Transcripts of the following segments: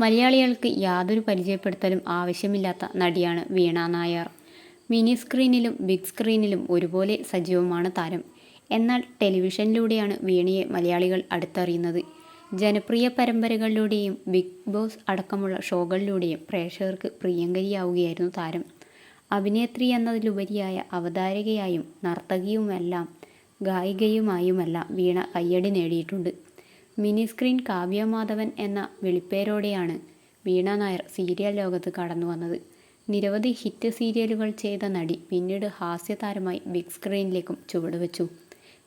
മലയാളികൾക്ക് യാതൊരു പരിചയപ്പെടുത്തലും ആവശ്യമില്ലാത്ത നടിയാണ് വീണ നായർ. മിനി സ്ക്രീനിലും ബിഗ് സ്ക്രീനിലും ഒരുപോലെ സജീവമാണ് താരം. എന്നാൽ ടെലിവിഷനിലൂടെയാണ് വീണയെ മലയാളികൾ അടുത്തറിയുന്നത്. ജനപ്രിയ പരമ്പരകളിലൂടെയും ബിഗ് ബോസ് അടക്കമുള്ള ഷോകളിലൂടെയും പ്രേക്ഷകർക്ക് പ്രിയങ്കരിയാവുകയായിരുന്നു താരം. അഭിനേത്രി എന്നതിലുപരിയായ അവതാരകയായും നർത്തകിയുമെല്ലാം ഗായികയുമായുമെല്ലാം വീണ കയ്യടി നേടിയിട്ടുണ്ട്. മിനി സ്ക്രീൻ കാവ്യമാധവൻ എന്ന വിളിപ്പേരോടെയാണ് വീണ നായർ സീരിയൽ ലോകത്ത് കടന്നു വന്നത്. നിരവധി ഹിറ്റ് സീരിയലുകൾ ചെയ്ത നടി പിന്നീട് ഹാസ്യതാരമായി ബിഗ് സ്ക്രീനിലേക്കും ചുവടുവെച്ചു.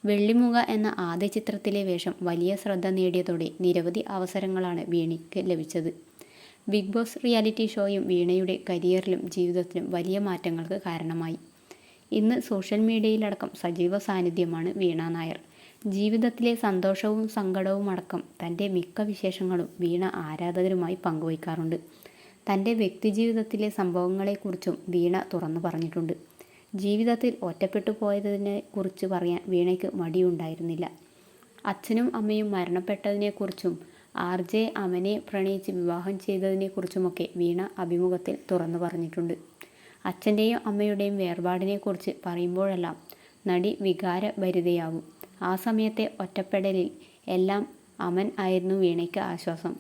വെള്ളിമുഖ എന്ന ആദ്യ ചിത്രത്തിലെ വേഷം വലിയ ശ്രദ്ധ നേടിയതോടെ നിരവധി അവസരങ്ങളാണ് വീണയ്ക്ക് ലഭിച്ചത്. ബിഗ് ബോസ് റിയാലിറ്റി ഷോയും വീണയുടെ കരിയറിലും ജീവിതത്തിലും വലിയ മാറ്റങ്ങൾക്ക് കാരണമായി. ഇന്ന് സോഷ്യൽ മീഡിയയിലടക്കം സജീവ സാന്നിധ്യമാണ് വീണ നായർ. ജീവിതത്തിലെ സന്തോഷവും സങ്കടവും അടക്കം തന്റെ മിക്ക വിശേഷങ്ങളും വീണ ആരാധകരുമായി പങ്കുവയ്ക്കാറുണ്ട്. തന്റെ വ്യക്തിജീവിതത്തിലെ സംഭവങ്ങളെക്കുറിച്ചും വീണ തുറന്നു പറഞ്ഞിട്ടുണ്ട്. ജീവിതത്തിൽ ഒറ്റപ്പെട്ടു പോയതിനെ കുറിച്ച് പറയാൻ വീണയ്ക്ക് മടിയുണ്ടായിരുന്നില്ല. അച്ഛനും അമ്മയും മരണപ്പെട്ടതിനെക്കുറിച്ചും ആർ ജെ അമനെ പ്രണയിച്ച് വിവാഹം ചെയ്തതിനെക്കുറിച്ചുമൊക്കെ വീണ അഭിമുഖത്തിൽ തുറന്നു പറഞ്ഞിട്ടുണ്ട്. അച്ഛന്റെയും അമ്മയുടെയും വേർപാടിനെക്കുറിച്ച് പറയുമ്പോഴെല്ലാം നടി വികാരഭരിതയാവും ആ സമയത്തെ ഒറ്റപ്പെടലിൽ എല്ലാം അമൻ ആയിരുന്നു വീണയ്ക്ക് ആശ്വാസം.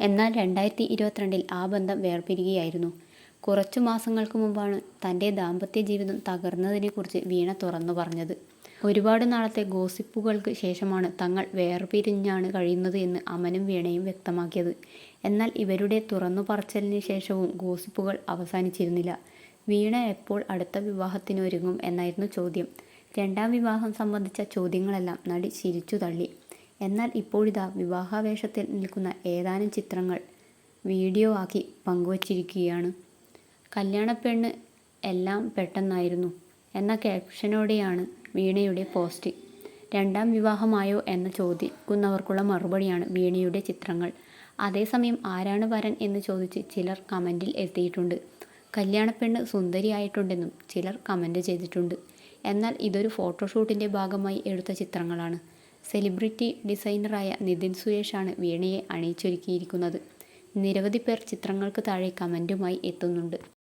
എന്നാൽ രണ്ടായിരത്തി ഇരുപത്തിരണ്ടിൽ ആ ബന്ധം വേർപിരിയുകയായിരുന്നു. കുറച്ചു മാസങ്ങൾക്ക് മുമ്പാണ് തന്റെ ദാമ്പത്യ ജീവിതം തകർന്നതിനെക്കുറിച്ച് വീണ തുറന്നു പറഞ്ഞത്. ഒരുപാട് നാളത്തെ ഗോസിപ്പുകൾക്ക് ശേഷമാണ് തങ്ങൾ വേർപിരിഞ്ഞാണ് കഴിയുന്നത് എന്ന് അമനും വീണയും വ്യക്തമാക്കിയത്. എന്നാൽ ഇവരുടെ തുറന്നു പറച്ചലിന് ശേഷവും ഗോസിപ്പുകൾ അവസാനിച്ചിരുന്നില്ല. വീണ എപ്പോൾ അടുത്ത വിവാഹത്തിനൊരുങ്ങും എന്നായിരുന്നു ചോദ്യം. രണ്ടാം വിവാഹം സംബന്ധിച്ച ചോദ്യങ്ങളെല്ലാം നടി ചിരിച്ചു തള്ളി. എന്നാൽ ഇപ്പോഴിതാ വിവാഹാവേഷത്തിൽ നിൽക്കുന്ന ഏതാനും ചിത്രങ്ങൾ വീഡിയോ ആക്കി പങ്കുവച്ചിരിക്കുകയാണ്. കല്യാണപ്പെണ്ണ് എല്ലാം പെട്ടെന്നായിരുന്നു. എന്ന ക്യാപ്ഷനോടെയാണ് വീണയുടെ പോസ്റ്റ്. രണ്ടാം വിവാഹമായോ എന്ന് ചോദിക്കുന്നവർക്കുള്ള മറുപടിയാണ് വീണയുടെ ചിത്രങ്ങൾ. അതേസമയം ആരാണ് വരൻ എന്ന് ചോദിച്ച് ചിലർ കമന്റിൽ എത്തിയിട്ടുണ്ട് കല്യാണപ്പെണ്ണ് സുന്ദരിയായിട്ടുണ്ടെന്നും ചിലർ കമന്റ് ചെയ്തിട്ടുണ്ട്. എന്നാൽ ഇതൊരു ഫോട്ടോഷൂട്ടിന്റെ ഭാഗമായി എടുത്ത ചിത്രങ്ങളാണ്. സെലിബ്രിറ്റി ഡിസൈനറായ നിതിൻ സുയേഷാണ് വീണയെ അണിയിച്ചൊരുക്കിയിരിക്കുന്നത്. നിരവധി പേർ ചിത്രങ്ങൾക്ക് താഴെ കമന്റുമായി എത്തുന്നുണ്ട്.